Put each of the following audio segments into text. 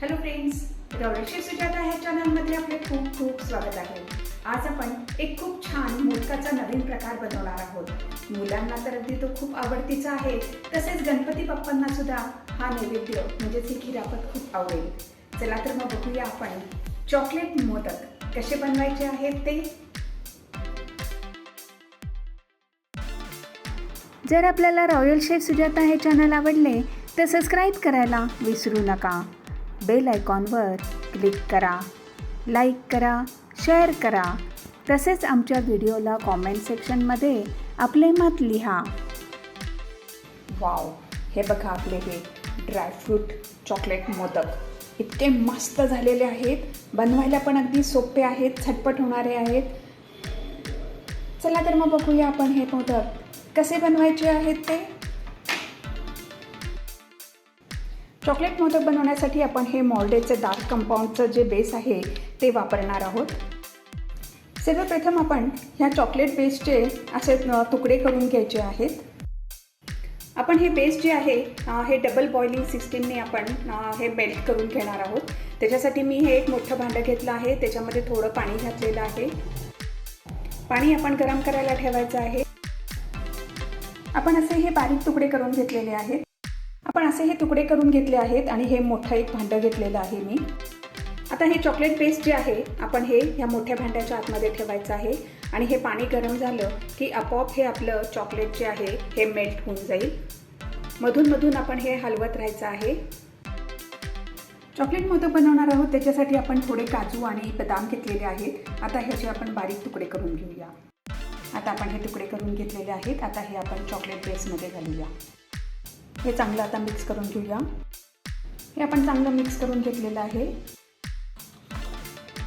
Hello friends गौरक्षी Sujata ह्या चॅनलमध्ये आपले खूप खूप स्वागत आहे. आज आपण एक खूप छान मोदकाचा नवीन प्रकार बनवणार आहोत. मुलांना तर अगदी तो खूप आवडतीचा आहे. तसेच गणपती बाप्पांना सुद्धा हा नैवेद्य म्हणजेच ही खिरापत खूप आवडेल. चला तर मग बघूया आपण चॉकलेट मोदक कसे बनवायचे आहेत ते. जर आपल्याला रॉयल शेफ सुजाता हे चॅनल आवडले तर सबस्क्राईब करायला विसरू नका. बेल आयकॉनवर क्लिक करा लाईक करा शेअर करा. तसेच आमच्या व्हिडिओला कॉमेंट सेक्शनमध्ये आपले मत लिहा. वाव हे बघा आपले हे ड्रायफ्रूट चॉकलेट मोदक. इतके मस्त झालेले आहेत. बनवायला पण अगदी सोपे आहेत झटपट होणारे आहेत. चला तर मग बघूया आपण हे मोदक कसे बनवायचे आहेत ते. चॉकलेट मोदक बनवण्यासाठी आपण हे मॉल्डेचे डार्क कंपाऊंडचं जे बेस आहे ते वापरणार आहोत. सर्वप्रथम आपण ह्या चॉकलेट बेसचे असे तुकडे करून घ्यायचे आहेत. आपण हे बेस जे आहे हे डबल बॉइलिंग सिस्टीमने आपण हे मेल्ट करून घेणार आहोत. त्याच्यासाठी मी हे एक मोठं भांडं घेतलं आहे. त्याच्यामध्ये थोडं पाणी घातलेलं आहे. पाणी आपण गरम करायला ठेवायचं आहे. आपण असे हे बारीक तुकडे करून घेतलेले आहेत. आपण असे हे तुकडे करून घेतले आहेत आणि हे मोठं एक भांडं घेतलेलं आहे मी. आता हे चॉकलेट पेस्ट जे आहे आपण हे ह्या मोठ्या भांड्याच्या आतमध्ये ठेवायचं आहे आणि हे पाणी गरम झालं की आपोआप हे आपलं चॉकलेट जे आहे हे मेल्ट होऊन जाईल. मधून मधून आपण हे हलवत राहायचं आहे. चॉकलेट मोदक बनवणार आहोत त्याच्यासाठी आपण थोडे काजू आणि बदाम घेतलेले आहेत. आता ह्याचे आपण बारीक तुकडे करून घेऊया. आता आपण हे तुकडे करून घेतलेले आहेत. आता हे आपण चॉकलेट बेसमध्ये घालूया. हे चांगलं आता मिक्स करून घेऊया. हे आपण चांगलं मिक्स करून घेतलेलं आहे.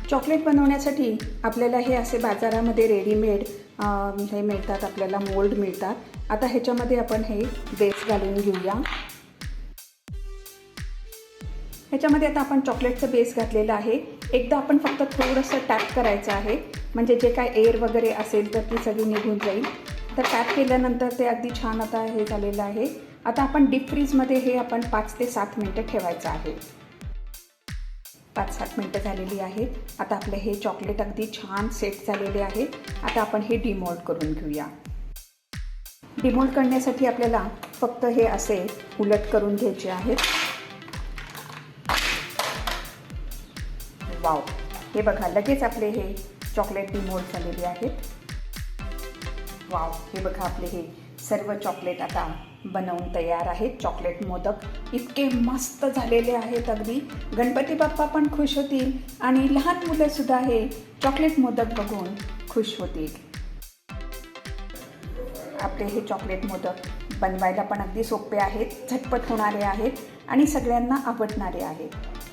चॉकलेट बनवण्यासाठी आपल्याला हे असे बाजारामध्ये रेडीमेड हे मिळतात आपल्याला मोल्ड मिळतात. आता ह्याच्यामध्ये आपण हे बेस घालून घेऊया. ह्याच्यामध्ये आता आपण चॉकलेटचं बेस घातलेलं आहे. एकदा आपण फक्त थोडंसं टॅप करायचं आहे. म्हणजे जे काय एअर वगैरे असेल तर ती सगळी निघून जाईल. तर टॅप केल्यानंतर ते अगदी छान आता हे झालेलं आहे. आता आपण डीप फ्रीजमध्ये हे आपण पाच ते सात मिनटं ठेवायचं आहे. पाच सात मिनटं झालेली आहेत. आता आपले हे चॉकलेट अगदी छान सेट झालेले आहे. आता आपण हे डिमोल्ड करून घेऊया. डिमोल्ड करण्यासाठी आपल्याला फक्त हे असे उलट करून घ्यायचे आहेत. वाव हे बघा लगेच आपले हे चॉकलेट डिमोल्ड झालेले आहेत. वाव हे बघा आपले हे सर्व चॉकलेट आता बनवून तयार आहेत. चॉकलेट मोदक इतके मस्त झालेले आहेत अगदी. गणपती बाप्पा पण खुश होतील आणि लहान मुलंसुद्धा हे चॉकलेट मोदक बघून खुश होतील. आपले हे चॉकलेट मोदक बनवायला पण अगदी सोपे आहेत झटपट होणारे आहेत आणि सगळ्यांना आवडणारे आहेत.